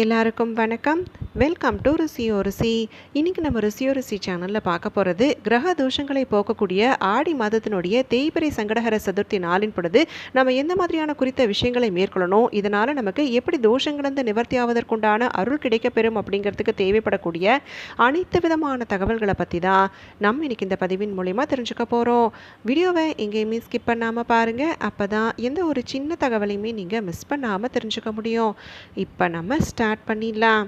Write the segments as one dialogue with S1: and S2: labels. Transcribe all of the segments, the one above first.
S1: எல்லாருக்கும் வணக்கம். Welcome to ருசியோ ருசி இன்னைக்கு நம்ம ருசியோ ருசி சேனலில் பார்க்க போகிறது கிரக தோஷங்களை போக்கக்கூடிய ஆடி மாதத்தினுடைய தேய்பிரை சங்கடகர சதுர்த்தி நாளின் பொழுது நம்ம எந்த மாதிரியான குறித்த விஷயங்களை மேற்கொள்ளணும்? இதனால் நமக்கு எப்படி தோஷங்களிருந்து நிவர்த்தி ஆவதற்குண்டான அருள் கிடைக்கப்பெறும் அப்படிங்கிறதுக்கு தேவைப்படக்கூடிய அனைத்து விதமான தகவல்களை பற்றி தான் நம்ம இன்னைக்கு இந்த பதிவின் மூலிமா தெரிஞ்சுக்க போகிறோம் வீடியோவை எங்கேயுமே ஸ்கிப் பண்ணாமல் பாருங்கள் அப்போ தான் எந்த ஒரு சின்ன தகவலையுமே நீங்கள் மிஸ் பண்ணாமல் தெரிஞ்சுக்க முடியும். இப்போ நம்ம ஸ்டார்ட் பண்ணிடலாம்.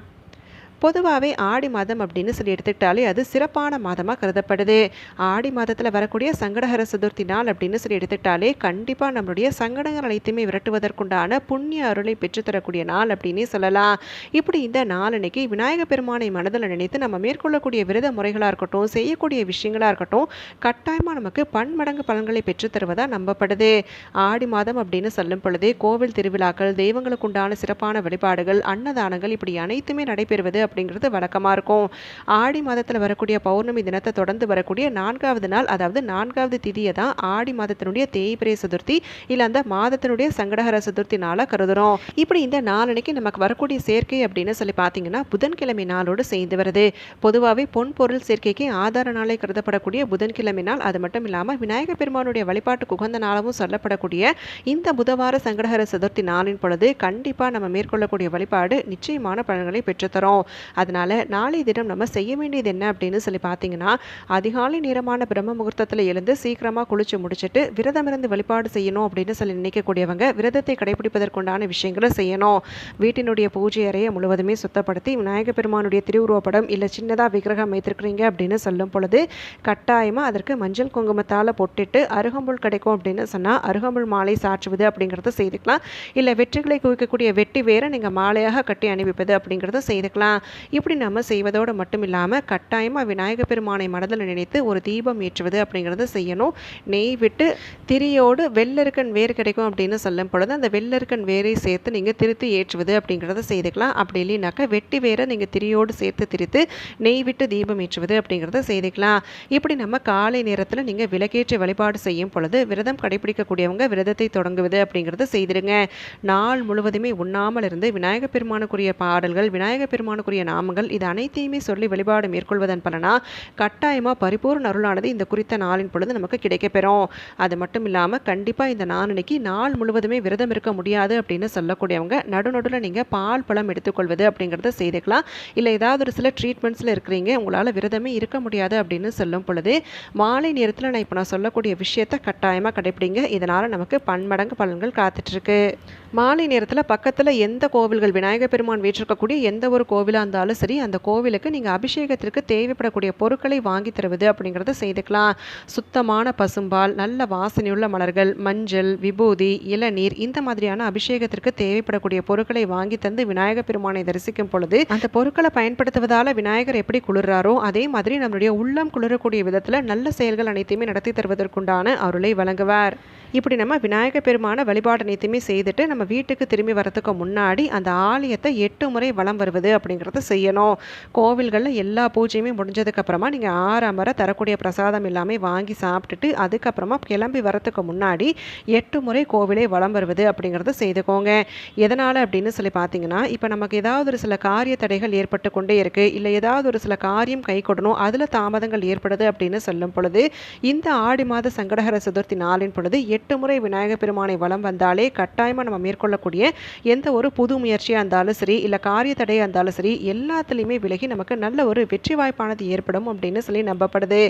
S1: பொதுவாகவே ஆடி மாதம் அப்படின்னு சொல்லி எடுத்துக்கிட்டாலே அது சிறப்பான மாதமாக கருதப்படுது. ஆடி மாதத்தில் வரக்கூடிய சங்கடஹர சதுர்த்தி நாள் அப்படின்னு சொல்லி எடுத்துக்கிட்டாலே கண்டிப்பாக நம்மளுடைய சங்கடங்கள் அனைத்துமே விரட்டுவதற்குண்டான புண்ணிய அருளை பெற்றுத்தரக்கூடிய நாள் அப்படின்னே சொல்லலாம். இப்படி இந்த நாள் அன்னைக்கு விநாயக பெருமானை மனதில் நினைத்து நம்ம மேற்கொள்ளக்கூடிய விரத முறைகளாக இருக்கட்டும் செய்யக்கூடிய விஷயங்களாக இருக்கட்டும் கட்டாயமாக நமக்கு பன்மடங்கு பலன்களை பெற்றுத்தருவதாக நம்பப்படுது. ஆடி மாதம் அப்படின்னு சொல்லும் பொழுதே கோவில் திருவிழாக்கள் தெய்வங்களுக்கு உண்டான சிறப்பான வழிபாடுகள் அன்னதானங்கள் இப்படி அனைத்துமே நடைபெறுவது அப்படிங்கிறது வழக்கமாக இருக்கும். ஆடி மாதத்தில் வரக்கூடிய பௌர்ணமி தினத்தை தொடர்ந்து வரக்கூடிய நான்காவது நாள் அதாவது நான்காவது திதியை தான் ஆடி மாதத்தினுடைய தேய்பிரை சதுர்த்தி இல்லை அந்த மாதத்தினுடைய சங்கடகர சதுர்த்தி நாளாக கருதுகிறோம் இப்படி இந்த நாளனைக்கு நமக்கு வரக்கூடிய சேர்க்கை அப்படின்னு சொல்லி பார்த்தீங்கன்னா புதன்கிழமை நாளோடு சேர்ந்து வருது. பொதுவாகவே பொன் பொருள் சேர்க்கைக்கு ஆதார நாளை கருதப்படக்கூடிய புதன்கிழமை நாள். அது மட்டும் இல்லாமல் விநாயகர் பெருமானுடைய வழிபாட்டுக்கு உகந்த நாளாகவும் சொல்லப்படக்கூடிய இந்த புதவார சங்கடகர சதுர்த்தி நாளின் பொழுது கண்டிப்பாக நம்ம மேற்கொள்ளக்கூடிய வழிபாடு நிச்சயமான பலன்களை பெற்றுத்தரும். அதனால் நாளை தினம் நம்ம செய்ய வேண்டியது என்ன அப்படின்னு சொல்லி பார்த்தீங்கன்னா அதிகாலை நேரமான பிரம்ம முகூர்த்தத்தில் எழுந்து சீக்கிரமாக குளிச்சு முடிச்சுட்டு விரதம் இருந்து வழிபாடு செய்யணும் அப்படின்னு சொல்லி நினைக்கக்கூடியவங்க விரதத்தை கடைபிடிப்பதற்குண்டான விஷயங்களை செய்யணும். வீட்டினுடைய பூஜை அறையை முழுவதுமே சுத்தப்படுத்தி விநாயக பெருமானுடைய திருவுருவப்படம் இல்லை சின்னதாக விக்கிரகம் வைத்திருக்கிறீங்க அப்படின்னு சொல்லும் பொழுது கட்டாயமாக அதற்கு மஞ்சள் குங்குமத்தால் பொட்டிட்டு அருகம்புல் கிடைக்கும் அப்படின்னு சொன்னால் அருகம்புல் மாலை சாற்றுவது அப்படிங்கிறத செய்துக்கலாம். இல்லை வெற்றிகளை குவிக்கக்கூடிய வெட்டி வேற நீங்கள் மாலையாக கட்டி அணிவிப்பது அப்படிங்கிறத செய்துக்கலாம். இப்படி நம்ம செய்வதோடு மட்டும் இல்லாமல் கட்டாயமாக விநாயக பெருமானை மனதில் நினைத்து ஒரு தீபம் ஏற்றுவது அப்படிங்கிறது செய்யணும். நெய் விட்டு திரியோடு வெள்ளருக்கன் வேர் கிடைக்கும் அப்படின்னு சொல்லும் பொழுது அந்த வெள்ளருக்கன் வேரை சேர்த்து நீங்கள் திருத்தி ஏற்றுவது அப்படிங்கிறத செய்துக்கலாம். அப்படி இல்லைனாக்கா வெட்டி வேரை நீங்கள் திரியோடு சேர்த்து திரித்து நெய் விட்டு தீபம் ஏற்றுவது அப்படிங்கிறத செய்துக்கலாம். இப்படி நம்ம காலை நேரத்தில் நீங்கள் விளக்கேற்றி வழிபாடு செய்யும் பொழுது விரதம் கடைபிடிக்கக்கூடியவங்க விரதத்தை தொடங்குவது அப்படிங்கிறத செய்திடுங்க. நாள் முழுவதுமே உண்ணாமல் இருந்து விநாயகப் பெருமானுக்குரிய பாடல்கள் விநாயகப் பெருமானுக்குரிய நாமங்கள் இது அனைத்தையுமே சொல்லி வழிபாடு மேற்கொள்வதன் பலனா கட்டாயமாக பரிபூர்ண அருளானது இந்த குறித்த நாளின் பொழுது நமக்கு கிடைக்கப்பெறும். அது மட்டும் இல்லாமல் கண்டிப்பாக இந்த நாளன்னைக்கு நாள் முழுவதுமே விரதம் இருக்க முடியாது அப்படின்னு சொல்லக்கூடியவங்க நடுநடுவில் நீங்கள் பால் பழம் எடுத்துக்கொள்வது அப்படிங்கிறத செய்துக்கலாம். இல்லை ஏதாவது ஒரு சில ட்ரீட்மெண்ட்ஸில் இருக்கிறீங்க உங்களால் விரதமே இருக்க முடியாது அப்படின்னு சொல்லும் பொழுது மாலை நேரத்தில் நான் இப்போ நான் சொல்லக்கூடிய விஷயத்தை கட்டாயமாக கடைப்பிடிங்க. இதனால் நமக்கு பன்மடங்கு பலன்கள் காத்துட்ருக்கு மாலை நேரத்தில் பக்கத்தில் எந்த கோவில்கள் விநாயகர் பெருமான் வீற்றிருக்கக்கூடிய எந்த ஒரு கோவிலாக இருந்தாலும் சரி அந்த கோவிலுக்கு நீங்கள் அபிஷேகத்திற்கு தேவைப்படக்கூடிய பொருட்களை வாங்கி தருவது அப்படிங்கிறத செய்துக்கலாம். சுத்தமான பசும்பால் நல்ல வாசனையுள்ள மலர்கள் மஞ்சள் விபூதி இளநீர் இந்த மாதிரியான அபிஷேகத்திற்கு தேவைப்படக்கூடிய பொருட்களை வாங்கி தந்து விநாயகர் பெருமானை தரிசிக்கும் பொழுது அந்த பொருட்களை பயன்படுத்துவதால் விநாயகர் எப்படி குளிர்றாரோ அதே மாதிரி நம்மளுடைய உள்ளம் குளிரக்கூடிய விதத்தில் நல்ல செயல்கள் அனைத்தையுமே நடத்தி தருவதற்குண்டான அருளை வழங்குவார். இப்படி நம்ம விநாயகர் பெருமான வழிபாடு அனைத்தையுமே செய்துட்டு நம்ம வீட்டுக்கு திரும்பி வரத்துக்கு முன்னாடி அந்த ஆலயத்தை எட்டு முறை வலம் வருவது அப்படிங்கிறத செய்யணும். கோவில்களில் எல்லா பூஜையுமே முடிஞ்சதுக்கப்புறமா நீங்கள் ஆறாம் வரை தரக்கூடிய பிரசாதம் எல்லாமே வாங்கி சாப்பிட்டுட்டு அதுக்கப்புறமா கிளம்பி வரத்துக்கு முன்னாடி எட்டு முறை கோவிலே வலம் வருவது அப்படிங்கிறத செய்துக்கோங்க. எதனால் அப்படின்னு சொல்லி பார்த்தீங்கன்னா இப்போ நமக்கு ஏதாவது ஒரு சில காரிய தடைகள் ஏற்பட்டு கொண்டே இருக்குது இல்லை ஏதாவது ஒரு சில காரியம் கை கொடணும் அதில் தாமதங்கள் ஏற்படுது அப்படின்னு சொல்லும் பொழுது இந்த ஆடி மாத சங்கடகர சதுர்த்தி நாளின் பொழுது எட்டு முறை விநாயகர் பெருமானை வளம் வந்தாலே கட்டாயமாக நம்ம மேற்கொள்ளக்கூடிய எந்த ஒரு புது முயற்சியாக இருந்தாலும் சரி இல்லை காரிய தடையாக இருந்தாலும் சரி எல்லாத்துலேயுமே விலகி நமக்கு நல்ல ஒரு வெற்றி வாய்ப்பானது ஏற்படும் அப்படின்னு சொல்லி நம்பப்படுது.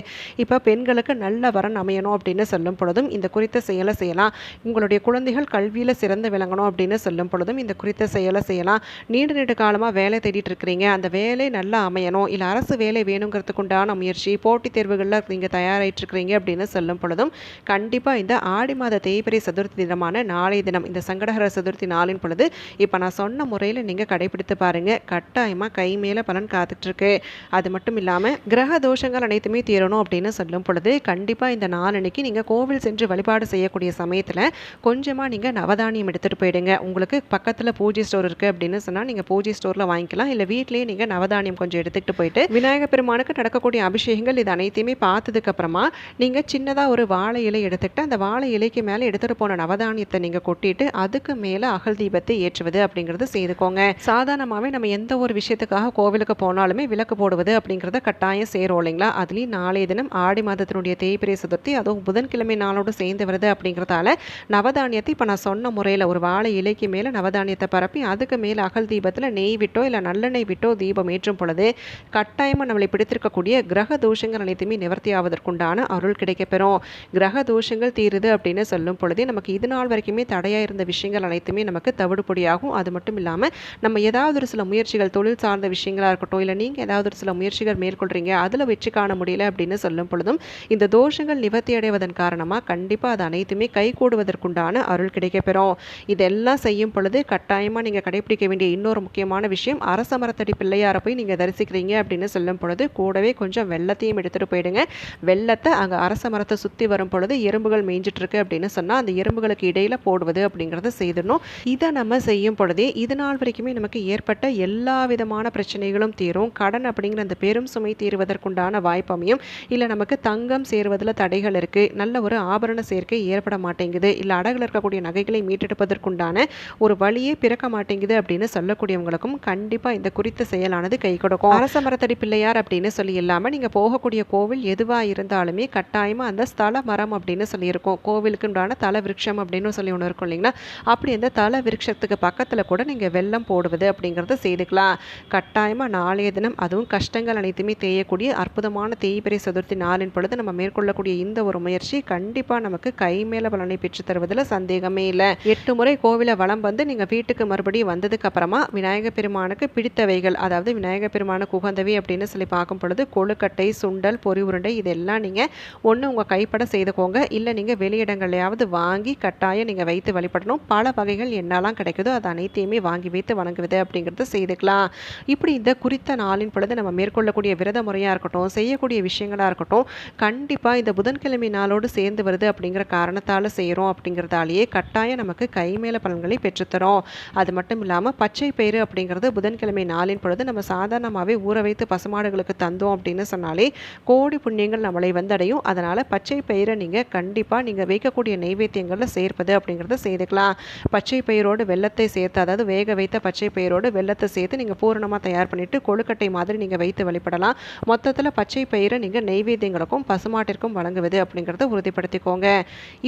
S1: இப்போ பெண்களுக்கு நல்ல வரன் அமையணும் அப்படின்னு சொல்லும் பொழுதும் இந்த குறித்த செயலை செய்யலாம். உங்களுடைய குழந்தைகள் கல்வியில் சிறந்து விளங்கணும் அப்படின்னு சொல்லும் பொழுதும் இந்த குறித்த செயலை செய்யலாம். நீண்ட நீண்ட காலமாக வேலை தேடிட்டு இருக்கிறீங்க. அந்த வேலை நல்லா அமையணும். இல்லை அரசு வேலை வேணுங்கிறதுக்கு உண்டான முயற்சி போட்டித் தேர்வுகளில் நீங்கள் தயாராகிட்டு இருக்கிறீங்க அப்படின்னு சொல்லும் பொழுதும் கண்டிப்பாக இந்த ஆடி மாத தேய்பிரை சதுர்த்தி தினமான நாளைய தினம் இந்த சங்கடகர சங்கடஹர சதுர்த்தி நாளின் பொழுது இப்போ நான் சொன்ன முறையில் நீங்கள் கடைபிடித்து பாருங்கள் கட்டாயமாக கை மேலே பலன் காத்துட்ருக்கு. அது மட்டும் இல்லாமல் கிரக தோஷங்கள் அனைத்துமே தீரணும் அப்படின்னு சொல்லும் பொழுது கண்டிப்பாக இந்த நாளன்னைக்கு நீங்கள் கோவில் சென்று வழிபாடு செய்யக்கூடிய சமயத்தில் கொஞ்சமாக நீங்கள் நவதானியம் எடுத்துகிட்டு போயிடுங்க. உங்களுக்கு பக்கத்தில் பூஜை ஸ்டோர் இருக்குது அப்படின்னு சொன்னால் நீங்கள் பூஜை ஸ்டோரில் வாங்கிக்கலாம். இல்லை வீட்டிலேயே நீங்கள் நவதானியம் கொஞ்சம் எடுத்துக்கிட்டு போயிட்டு விநாயகர் பெருமானுக்கு நடக்கக்கூடிய அபிஷேகங்கள் இது அனைத்தையுமே பார்த்ததுக்கப்புறமா நீங்கள் சின்னதாக ஒரு வாழை இலை எடுத்துக்கிட்டு அந்த வாழை இலைக்கு மேலே எடுத்துகிட்டு போன நவதானியத்தை நீங்கள் கொட்டிட்டு அதுக்கு மேலே அகல் தீபத்தை ஏற்றுவது அப்படிங்கிறது செய்துக்கோங்க. சாதாரணமாகவே நம்ம எந்த ஒரு விஷயத்துக்காக கோவிலுக்கு போனாலுமே விளக்கு போடுவது அப்படிங்கிறத கட்டாயம் சேரும் இல்லைங்களா? அதுலேயும் நாளைய தினம் ஆடி மாதத்தினுடைய தேய்பிரை சதுர்த்தி அதுவும் புதன்கிழமை நாளோடு சேர்ந்து வருது அப்படிங்கிறதால நவதானியத்தை இப்போ நான் சொன்ன முறையில் ஒரு வாழை இலைக்கு மேலே நவதானியத்தை பரப்பி அதுக்கு மேலே அகல் தீபத்தில் நெய் விட்டோ இல்லை நல்லெண்ணெய் விட்டோ தீபம் ஏற்றும் பொழுது கட்டாயமாக நம்மளை பிடித்திருக்கக்கூடிய கிரக தோஷங்கள் அனைத்துமே நிவர்த்தி ஆவதற்குண்டான அருள் கிடைக்கப்பெறும். கிரக தோஷங்கள் தீருது அப்படின்னு சொல்லும் பொழுதே நமக்கு இது நாள் வரைக்குமே தடையாக இருந்த விஷயங்கள் அனைத்துமே நமக்கு தவிடுபொடியாகும். அது மட்டும் இல்லாமல் நம்ம ஏதாவது ஒரு சில முயற்சிகள் தொழில் சார்ந்த விஷயங்களாக இருக்கட்டும் இல்லை நீங்கள் ஏதாவது ஒரு சில முயற்சிகள் மேற்கொள்கிறீங்க அதில் வெற்றி காண முடியல அப்படின்னு சொல்லும் பொழுதும் இந்த தோஷங்கள் நிவர்த்தி அடைவதன் காரணமாக கண்டிப்பாக அது அனைத்துமே கை கூடுவதற்குண்டான அருள் கிடைக்கப்பெறும். இதெல்லாம் செய்யும் பொழுது கட்டாயமாக நீங்கள் கடைபிடிக்க வேண்டிய இன்னொரு முக்கியமான விஷயம் அரச மரத்தடி பிள்ளையாரை போய் நீங்கள் தரிசிக்கிறீங்க அப்படின்னு சொல்லும் பொழுது கூடவே கொஞ்சம் வெள்ளத்தையும் எடுத்துகிட்டு போயிடுங்க. வெள்ளத்தை அங்கே அரச மரத்தை சுற்றி வரும் பொழுது எறும்புகள் மேய்ஞ்சிட்ருக்கு அப்படின்னு சொன்னால் அந்த எறும்புகளுக்கு இடையில் போடுவது அப்படிங்கிறத செய்திடணும். இதை நம்ம செய்யும் பொழுதே இது நாள் வரைக்குமே நமக்கு ஏற்பட்ட எல்லா விதமான பிரச்சனைகளும் தீரும். கடன் அப்படிங்கிற அந்த பெரும் சுமை தீர்வதற்குண்டான வாய்ப்பு அமையும். இல்லை நமக்கு தங்கம் சேருவதில் தடைகள் இருக்குது நல்ல ஒரு ஆபரண சேர்க்கை ஏற்பட மாட்டேங்குது. இல்லை அடகில் இருக்கக்கூடிய நகைகளை மீட்டெடுப்பதற்குண்டான ஒரு வழியே பிறக்க மாட்டேங்குது அப்படின்னு சொல்லக்கூடியவங்களுக்கும் கண்டிப்பாக இந்த குறித்த செயலானது கை கொடுக்கும். அரச மரத்தடி பிள்ளையார் அப்படின்னு சொல்லி இல்லாமல் நீங்கள் போகக்கூடிய கோவில் எதுவாக இருந்தாலுமே கட்டாயமாக அந்த ஸ்தல மரம் அப்படின்னு சொல்லியிருக்கோம். கோவிலுக்கு உண்டான தல விருட்சம் அப்படின்னு சொல்லி ஒன்று இருக்கும் இல்லைங்களா? அப்படி இந்த தல விருட்சத்துக்கு பக்கத்தில் கூட நீங்கள் வெள்ளம் போடுவது அப்படிங்கிறத செய்துக்கலாம். கட்டாயமாக நாளைய தினம் அதுவும் கஷ்டங்கள் அனைத்துமே தேயக்கூடிய அற்புதமான தேய்பிரை சதுர்த்தி நாளின் பொழுது நம்ம மேற்கொள்ளக்கூடிய இந்த ஒரு முயற்சி கண்டிப்பாக நமக்கு கை மேல பலனை பெற்று தருவதில் சந்தேகமே இல்லை. எட்டு முறை கோவிலை வளம் வந்து நீங்கள் வீட்டுக்கு மறுபடியும் வந்ததுக்கு அப்புறமா விநாயகர் பெருமானுக்கு பிடித்தவைகள் அதாவது விநாயகர் பெருமானுக்கு உகந்தவை அப்படின்னு சொல்லி பார்க்கும் பொழுது கொழுக்கட்டை சுண்டல் பொறி உருண்டை இதெல்லாம் நீங்கள் ஒன்று உங்கள் கைப்பட செய்துக்கோங்க. இல்லை நீங்கள் வெளியிடங்கள்லையாவது வாங்கி கட்டாயம் நீங்கள் வைத்து வழிபடணும். பல வகைகள் என்னெல்லாம் கிடைக்குதோ அது அனைத்தையுமே வாங்கி வைத்து வணங்குவது அப்படிங்கிறத செய்துக்கலாம். இப்படி இந்த குறித்த நாளின் பொழுது நம்ம மேற்கொள்ளக்கூடிய விரத முறையாக இருக்கட்டும் செய்யக்கூடிய விஷயங்களாக இருக்கட்டும் கண்டிப்பாக இந்த புதன்கிழமை நாளோடு சேர்ந்து வருது அப்படிங்கிற காரணத்தால் செய்கிறோம் அப்படிங்கிறதாலேயே கட்டாயம் நமக்கு கைமேல பலன்களை பெற்றுத்தரும் அது மட்டும் இல்லாமல் பச்சை பயிறு அப்படிங்கிறது புதன்கிழமை நாளின் பொழுது நம்ம சாதாரணமாகவே ஊற வைத்து பசுமாடுகளுக்கு தந்தோம் அப்படின்னு சொன்னாலே கோடி புண்ணியங்கள் நம்மளை வந்தடையும். அதனால் பச்சை பயிரை நீங்கள் கண்டிப்பாக நீங்கள் வைக்கக்கூடிய நெய்வேத்தியங்களில் சேர்ப்பது அப்படிங்கிறத செய்துக்கலாம். பச்சை பயிரோடு வெள்ளத்தை சேர்த்து அதாவது வேக வைத்த பச்சை பயிரோடு வெள்ளத்தை சேர்த்து நீங்கள் பூரணமாக தயார் பண்ணிவிட்டு கொழுக்கட்டை மாதிரி நீங்கள் வைத்து வழிபடலாம். மொத்தத்தில் பச்சை பயிரை நீங்கள் நெய்வேத்தியங்களுக்கும் பசுமாட்டிற்கும் வழங்குவது அப்படிங்கிறத உறுதிப்படுத்திக்கோங்க.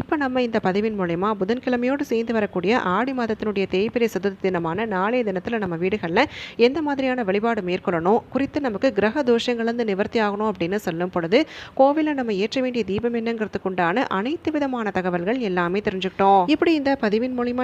S1: இப்போ நம்ம இந்த பதிவின் மூலயமா புதன்கிழமையோடு சேர்ந்து வரக்கூடிய ஆடி மாதத்தினுடைய தேய்பிரை சதுர்த்தி தினமான நாளைய தினத்தில் நம்ம வீடுகளில் எந்த மாதிரியான வழிபாடு மேற்கொள்ளணும் குறித்து நமக்கு கிரக தோஷங்கள்லேருந்து நிவர்த்தி ஆகணும் அப்படின்னு சொல்லும் பொழுது கோவிலில் நம்ம ஏற்ற வேண்டிய தீபம் என்னங்கிறதுக்கு உண்டான அனைத்து விதமான தகவல்கள் எல்லாமே தெரிஞ்சுக்கிட்டோம். இப்படி இந்த பதிவின் மூலிமா